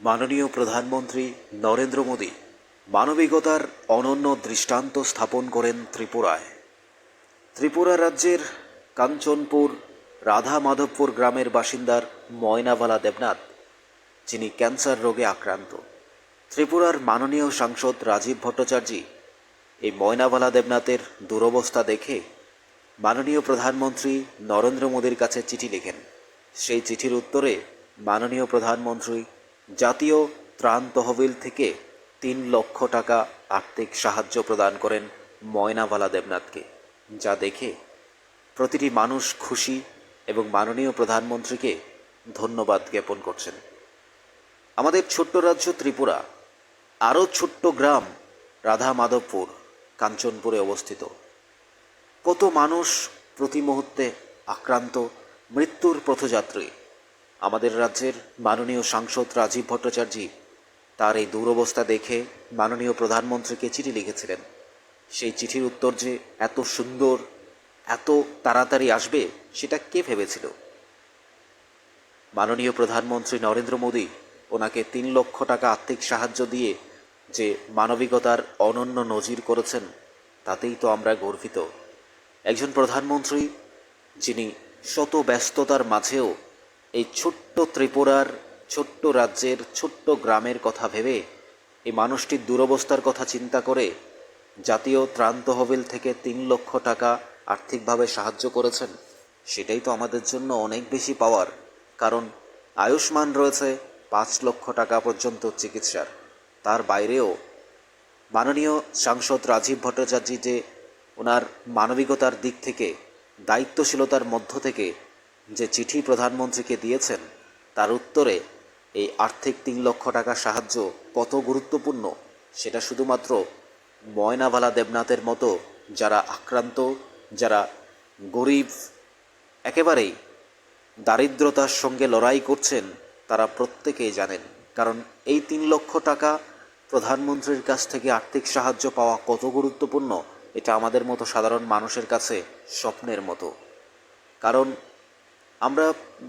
মাননীয় প্রধানমন্ত্রী নরেন্দ্র মোদী মানবিকতার অনন্য দৃষ্টান্ত স্থাপন করেন ত্রিপুরায়। ত্রিপুরা রাজ্যের কাঞ্চনপুর রাধা মাধবপুর গ্রামের বাসিন্দার ময়নাবালা দেবনাথ, যিনি ক্যান্সার রোগে আক্রান্ত। ত্রিপুরার মাননীয় সাংসদ রাজীব ভট্টাচার্যী এই ময়নাবালা দেবনাথের দুরবস্থা দেখে মাননীয় প্রধানমন্ত্রী নরেন্দ্র মোদীর কাছে চিঠি লেখেন। সেই চিঠির উত্তরে মাননীয় প্রধানমন্ত্রী জাতীয় ত্রাণ তহবিল থেকে তিন লক্ষ টাকা আর্থিক সাহায্য প্রদান করেন ময়নাবালা দেবনাথকে, যা দেখে প্রতিটি মানুষ খুশি এবং মাননীয় প্রধানমন্ত্রীকে ধন্যবাদ জ্ঞাপন করছেন। আমাদের ছোট্ট রাজ্য ত্রিপুরা, আরও ছোট্ট গ্রাম রাধা মাধবপুর কাঞ্চনপুরে অবস্থিত। কত মানুষ প্রতি মুহূর্তে আক্রান্ত, মৃত্যুর পথযাত্রী আমাদের রাজ্যের মাননীয় সাংসদ রাজীব ভট্টাচার্য তার এই দুরবস্থা দেখে মাননীয় প্রধানমন্ত্রীকে চিঠি লিখেছিলেন। সেই চিঠির উত্তর যে এত সুন্দর, এত তাড়াতাড়ি আসবে, সেটা কে ভেবেছিল? মাননীয় প্রধানমন্ত্রী নরেন্দ্র মোদী ওনাকে তিন লক্ষ টাকা আর্থিক সাহায্য দিয়ে যে মানবিকতার অনন্য নজির করেছেন, তাতেই তো আমরা গর্বিত। একজন প্রধানমন্ত্রী যিনি শত ব্যস্ততার মাঝেও এই ছোট্ট ত্রিপুরার ছোট্ট রাজ্যের ছোট্ট গ্রামের কথা ভেবে, এই মানুষটির দুরবস্থার কথা চিন্তা করে জাতীয় ত্রাণ তহবিল থেকে তিন লক্ষ টাকা আর্থিকভাবে সাহায্য করেছেন। সেটাই তো আমাদের জন্য অনেক বেশি পাওয়ার, কারণ আয়ুষ্মান রয়েছে পাঁচ লক্ষ টাকা পর্যন্ত চিকিৎসার। তার বাইরেও মাননীয় সাংসদ রাজীব ভট্টাচার্য যে ওনার মানবিকতার দিক থেকে, দায়িত্বশীলতার মধ্য থেকে যে চিঠি প্রধানমন্ত্রীকে দিয়েছেন, তার উত্তরে এই আর্থিক তিন লক্ষ টাকা সাহায্য কত গুরুত্বপূর্ণ সেটা শুধুমাত্র ময়নাবালা দেবনাথের মতো যারা আক্রান্ত, যারা গরিব, একেবারেই দারিদ্রতার সঙ্গে লড়াই করছেন, তারা প্রত্যেকেই জানেন। কারণ এই তিন লক্ষ টাকা প্রধানমন্ত্রীর কাছ থেকে আর্থিক সাহায্য পাওয়া কত গুরুত্বপূর্ণ, এটা আমাদের মতো সাধারণ মানুষের কাছে স্বপ্নের মতো। কারণ আমরা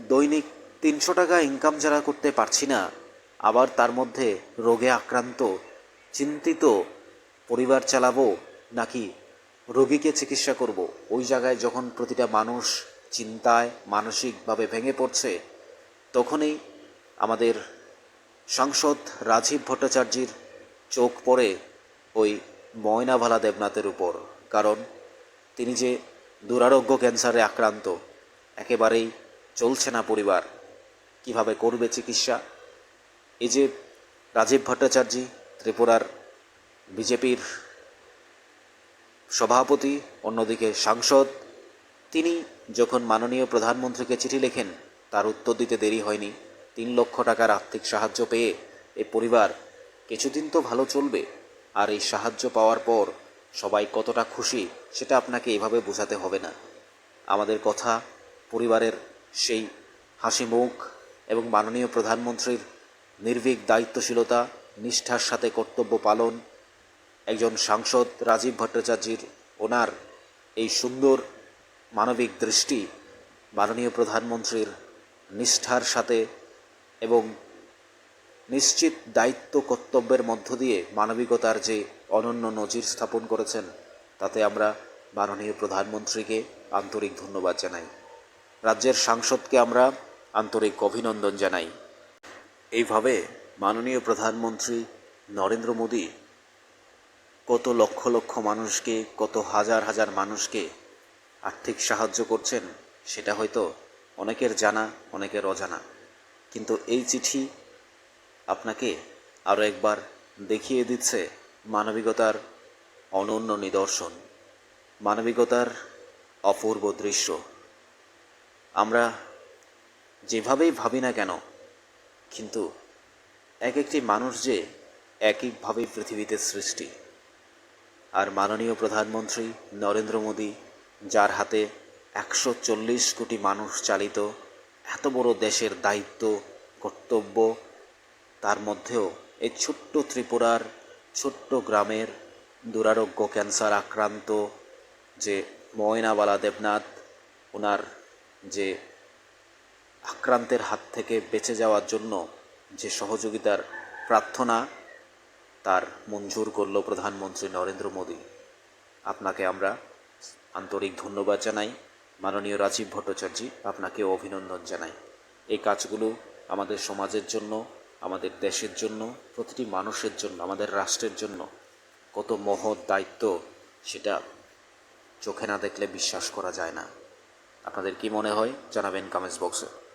দৈনিক তিনশো টাকা ইনকাম যারা করতে পারছি না, আবার তার মধ্যে রোগে আক্রান্ত, চিন্তিত, পরিবার চালাবো নাকি রোগীকে চিকিৎসা করব, ওই জায়গায় যখন প্রতিটা মানুষ চিন্তায়, মানসিকভাবে ভেঙে পড়ছে, তখনই আমাদের সাংসদ রাজীব ভট্টাচার্যের চোখ পড়ে ওই ময়নাভালা দেবনাথের উপর, কারণ তিনি যে দুরারোগ্য ক্যান্সারে আক্রান্ত একেবারেই চলছে না পরিবার। কীভাবে করবে চিকিৎসা? এই যে রাজীব ভট্টাচার্য, ত্রিপুরার বিজেপির সভাপতি, অন্যদিকে সাংসদ, তিনি যখন মাননীয় প্রধানমন্ত্রীকে চিঠি লেখেন, তার উত্তর দিতে দেরি হয়নি। তিন লক্ষ টাকার আর্থিক সাহায্য পেয়ে এ পরিবার কিছুদিন তো ভালো চলবে, আর এই সাহায্য পাওয়ার পর সবাই কতটা খুশি, সেটা আপনাকে এভাবে বোঝাতে হবে না। আমাদের কথা পরিবারের সেই হাসি মুখ এবং মাননীয় প্রধানমন্ত্রীর নির্ভীক দায়িত্বশীলতা, নিষ্ঠার সাথে কর্তব্য পালন, একজন সাংসদ রাজীব ভট্টাচার্যের ওনার এই সুন্দর মানবিক দৃষ্টি মাননীয় প্রধানমন্ত্রীর নিষ্ঠার সাথে এবং নিশ্চিত দায়িত্ব কর্তব্যের মধ্য দিয়ে মানবিকতার যে অনন্য নজির স্থাপন করেছেন, তাতে আমরা মাননীয় প্রধানমন্ত্রীকে আন্তরিক ধন্যবাদ জানাই। রাজ্যের সাংসদকে আমরা আন্তরিক অভিনন্দন জানাই। এইভাবে মাননীয় প্রধানমন্ত্রী নরেন্দ্র মোদী কত লক্ষ লক্ষ মানুষকে, কত হাজার হাজার মানুষকে আর্থিক সাহায্য করছেন, সেটা হয়তো অনেকের জানা, অনেকের অজানা। কিন্তু এই চিঠি আপনাকে আরও একবার দেখিয়ে দিচ্ছে মানবিকতার অনন্য নিদর্শন, মানবিকতার অপূর্ব দৃশ্য। আমরা যেভাবেই ভাবি না কেন, কিন্তু এক একটি মানুষ যে এক একইভাবে পৃথিবীতে সৃষ্টি। আর মাননীয় প্রধানমন্ত্রী নরেন্দ্র মোদী, যার হাতে একশো চল্লিশ কোটি মানুষ চালিত এত বড় দেশের দায়িত্ব, কর্তব্য, তার মধ্যেও এই ছোট্ট ত্রিপুরার ছোট্ট গ্রামের দুরারোগ্য ক্যান্সার আক্রান্ত যে ময়নাবালা দেবনাথ, ওনার যে আক্রান্তের হাত থেকে বেঁচে যাওয়ার জন্য যে সহযোগিতার প্রার্থনা তার মঞ্জুর করল প্রধানমন্ত্রী নরেন্দ্র মোদী। আপনাকে আমরা আন্তরিক ধন্যবাদ জানাই। মাননীয় রাজীব ভট্টাচার্য আপনাকে অভিনন্দন জানাই। এই কাজগুলো আমাদের সমাজের জন্য, আমাদের দেশের জন্য, প্রতিটি মানুষের জন্য, আমাদের রাষ্ট্রের জন্য কত মহৎ দায়িত্ব সেটা চোখে না দেখলে বিশ্বাস করা যায় না। আপনাদের কি মনে হয়? জানাবেন কমেন্টস বক্সে